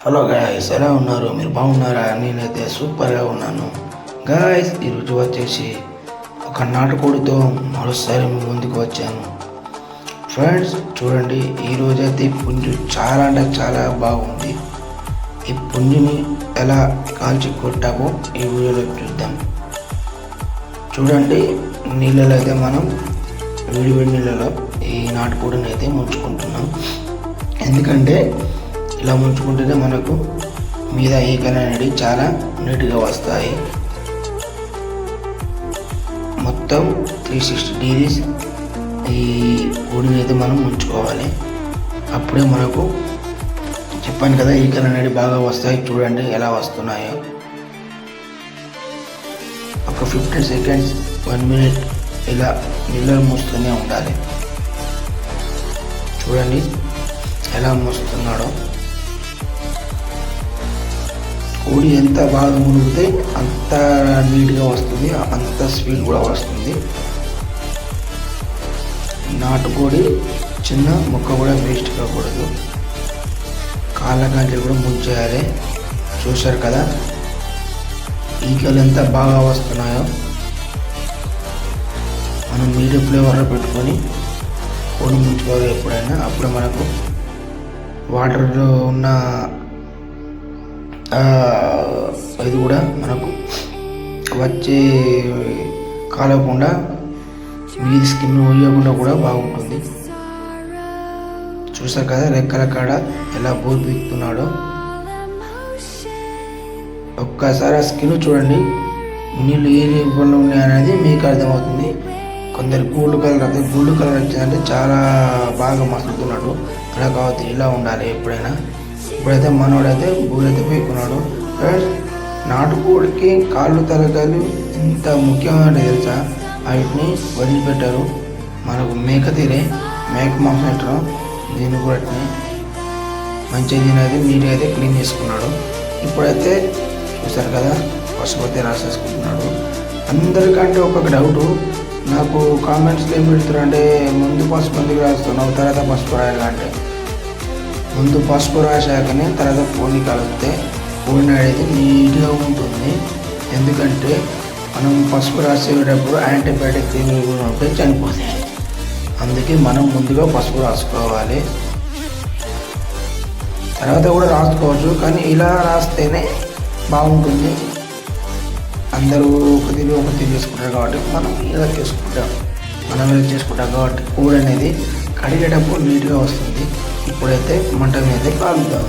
Hello guys ఎలా ఉన్నారు? మీరు బాగున్నారా? నేనైతే సూపర్గా ఉన్నాను. గాయస్ ఈరోజు వచ్చేసి ఒక నాటుకోడితో మరోసారి మీ ముందుకు వచ్చాను. ఫ్రెండ్స్ చూడండి ఈరోజైతే పుంజు చాలా అంటే చాలా బాగుంది. ఈ పుంజుని ఎలా కాల్చి కొట్టామో ఈ వీడియోలో చూద్దాం. చూడండి నీళ్ళలో అయితే మనం వేడి వేడి నీళ్ళలో ఈ నాటుకోడిని అయితే ముంచుకుంటున్నాం. ఎందుకంటే ఇలా ముంచుకుంటేనే మనకు మీద ఈకలు అనేవి చాలా నీట్గా వస్తాయి. మొత్తం త్రీ సిక్స్టీ డిగ్రీస్ ఈ కోడిని అయితే మనం ఉంచుకోవాలి. అప్పుడే మనకు చెప్పాను కదా ఈకలు అనేవి బాగా వస్తాయి. చూడండి ఎలా వస్తున్నాయో. ఒక ఫిఫ్టీన్ సెకండ్స్ వన్ మినిట్ ఇలా నీళ్ళలో మూస్తూనే ఉండాలి. చూడండి ఎలా మూస్తున్నాడో. కోడి ఎంత బాగా మునిగితే అంత నీట్గా వస్తుంది అంత స్పీడ్ కూడా వస్తుంది. నాటుకోడి చిన్న ముక్క కూడా వేస్ట్ కాకూడదు. కాళ్ళ గంటలు కూడా ముంచేయాలి. చూశారు కదా? ఈకలు ఎంత బాగా వస్తున్నాయో. మనం మీడియం ఫ్లేవర్లో పెట్టుకొని కోడి ముంచుకోవాలి ఎప్పుడైనా. అప్పుడు మనకు వాటర్లో ఉన్న ఇది కూడా మనకు వచ్చే కాలకుండా మీది స్కిన్ పోయకుండా కూడా బాగుంటుంది. చూసారు కదా రెక్కల కాడ ఎలా బోర్ పీకుతున్నాడో. ఒక్కసారి ఆ స్కిన్ చూడండి. నీళ్ళు ఏ రూపంలో ఉన్నాయనేది మీకు అర్థమవుతుంది. కొందరు గోల్డ్ కలర్ అయితే గోల్డ్ కలర్ వచ్చిందంటే చాలా బాగా మసులుతున్నాడు. అలా కావచ్చు ఇలా ఉండాలి ఎప్పుడైనా. ఇప్పుడైతే మనోడైతే ఊరైతే పీక్కున్నాడు ఫ్రెండ్స్ నాటుకోడికి కాళ్ళు తలకాయలు ఇంత ముఖ్యమైన తెలుసా? వాటిని వదిలిపెట్టారు. మనకు మేక తీరే మేక మాంసం పెట్టడం దీన్ని కూడా మంచిగా తినేది నీట్గా అయితే క్లీన్ చేసుకున్నాడు. ఇప్పుడైతే చూసారు కదా పసుపు అయితే రాసేసుకుంటున్నాడు. అందరికంటే ఒక డౌట్ నాకు కామెంట్స్లో ఏం పెడుతున్నారంటే ముందు పసుపు ఎందుకు రాస్తున్నావు? తర్వాత పసుపు రాయాలంటే ముందు పసుపు రాశాకనే తర్వాత పూని కలిపితే పూని అనేది నీట్గా ఉంటుంది. ఎందుకంటే మనం పసుపు రాసేటప్పుడు యాంటీబయాటిక్ క్రీములు కూడా ఉంటే చనిపోతాయి. అందుకే మనం ముందుగా పసుపు రాసుకోవాలి. తర్వాత కూడా రాసుకోవచ్చు కానీ ఇలా రాస్తేనే బాగుంటుంది. అందరూ ఒక తిరిగి ఒక తిరిగి చేసుకుంటారు కాబట్టి మనం ఇలా చేసుకుంటాం. మనం ఇలా చేసుకుంటాం కాబట్టి కూర అనేది కడిగేటప్పుడు నీట్గా వస్తుంది. ఇప్పుడైతే మంట మీద కాలుద్దాం.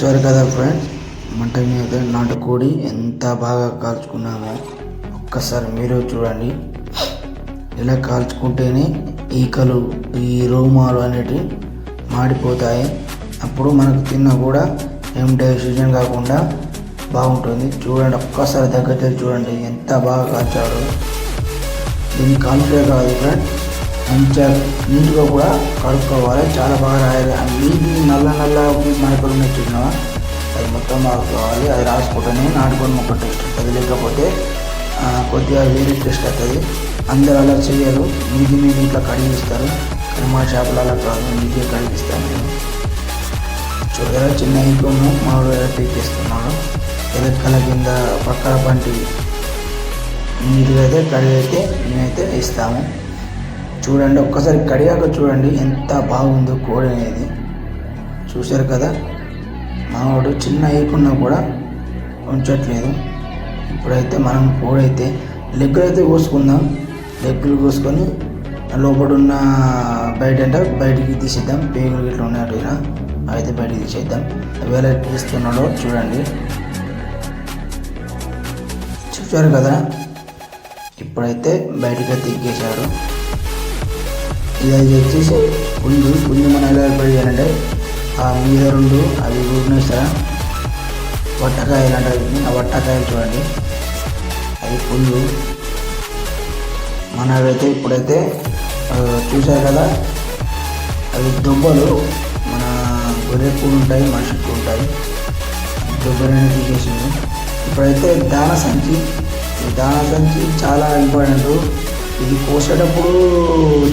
చూసారు కదా ఫ్రెండ్స్ మంట మీద నాటుకోడి ఎంత బాగా కాల్చుకున్నామో ఒక్కసారి మీరు చూడండి. ఇలా కాల్చుకుంటేనే ఈకలు ఈ రోమాలు అనేటివి మాడిపోతాయి. అప్పుడు మనకు తిన్నా కూడా ఏం డైజెషన్ కాకుండా బాగుంటుంది. చూడండి ఒక్కసారి దగ్గర చూడండి ఎంత బాగా కాల్చాడు దీన్ని కాల్చే కాదు ఫ్రెండ్స్ మంచిగా నీట్గా కూడా కడుక్కోవాలి. చాలా బాగా రాయాలి. ఆ నీటి నల్ల నల్ల మనకులు ఉన్నాయి అది మొత్తం కావాలి అది రాసుకోవటమే నాటుకొని మొక్క టెస్ట్ ఉంటుంది లేకపోతే కొద్దిగా వేరే టెస్ట్ అవుతుంది అందరూ అలా చేయరు. నీటి మీద ఇట్లా కడిగిస్తారు. మా షాపులో అలా కాదు. నీట్గా కడిగిస్తాను నేను. చూడగా చిన్న ఇంట్లో మామిడి పీకేస్తున్నాడు ఎలక్కల కింద పక్కన పంటి నీట్గా అయితే కడిగైతే మేమైతే ఇస్తాము. చూడండి ఒక్కసారి కడిగాక చూడండి ఎంత బాగుందో కోడి అనేది. చూశారు కదా? మావాడు చిన్న వేయకుండా కూడా ఉంచట్లేదు. ఇప్పుడైతే మనం కోడైతే లెగ్గులు అయితే కోసుకుందాం. లెగ్గులు కోసుకొని లోపల ఉన్న బయట అంటే బయటికి తీసేద్దాం. పేగులు గిట్ల ఉన్నట్టు ఇలా అయితే బయటికి తీసేద్దాం. వేళ తీస్తున్నాడో చూడండి. చూశారు కదా? ఇప్పుడైతే బయటికి తిగ్గేశాడు ఇది వచ్చేసి పుంజు పుంజు మనం ఎలా ఏర్పాటు చేయాలంటే ఆ మీద రెండు అవి ఉన్నాయి సార్ వట్టకాయలు అంటే ఆ వట్టకాయలు చూడండి. అది పుండు. మనవైతే ఇప్పుడైతే చూసారు కదా? అవి దుబ్బలు మన గొర్రె ఉంటాయి మనిషి ఉంటాయి. దుబ్బలని తీసేసింది ఇప్పుడైతే దాన సంచి ఈ దాన సంచి చాలా ఇంపార్టెంట్. ఇది కోసేటప్పుడు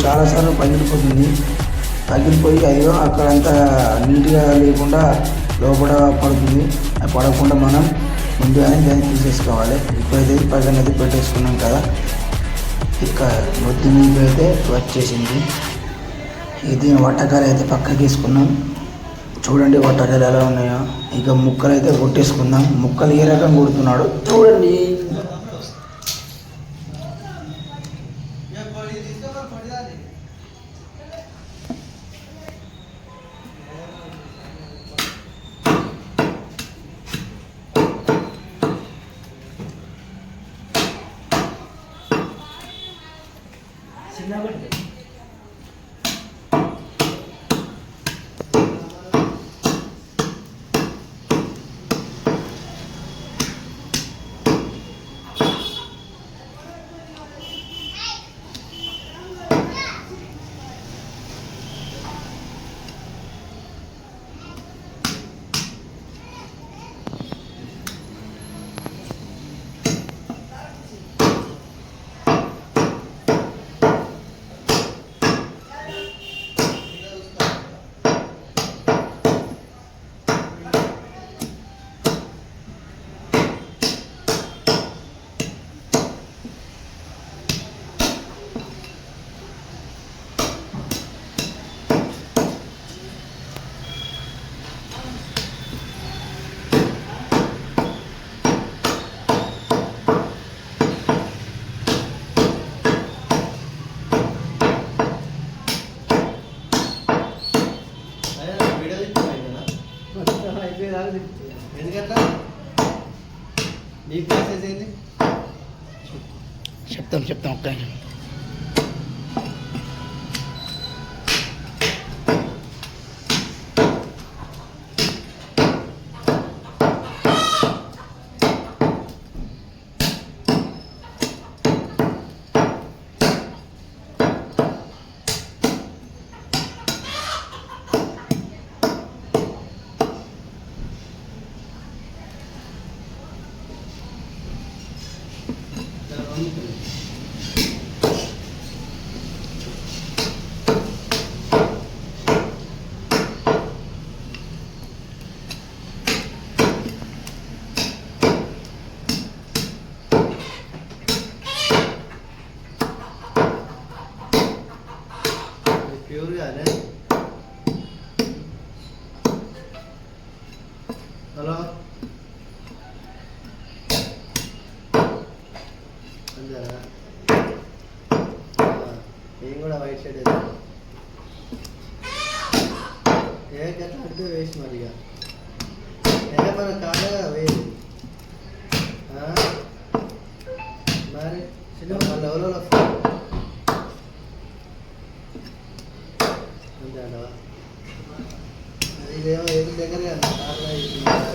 చాలాసార్లు పగిలిపోతుంది. పగిలిపోయి అయ్యో అక్కడంతా నీట్గా లేకుండా లోపల పడుతుంది. అది పడకుండా మనం ముందుగానే దాన్ని తీసేసుకోవాలి. ఇప్పుడైతే ఇది అయితే పెట్టేసుకున్నాం కదా. ఇక మొత్తం మీద అయితే వచ్చేసింది. ఇది వట్టకాయలు అయితే పక్కకి వేసుకున్నాం. చూడండి వట్టకాయలు ఎలా ఉన్నాయో. ఇక ముక్కలు అయితే కొట్టేసుకుందాం. ముక్కలు ఏ రకం కొడుతున్నాడు చూడండి. Sin la verde. ఎందుకట్లా? నీ ప్రాసెస్ ఏంది? చెప్తాం చెప్తాం ఒక్క అంతేనా ఆ, నేను కూడా వైట్ షర్ట్ వేసాను ఏ గట్ల అంటే వేసి మరి ఇక. ఏ మన కాదా వేసి మరి చిన్న వాళ్ళ ఎవరో వస్తారు. అంతే అంటవా? ఇదేమో ఏది దగ్గర కదా కాదు.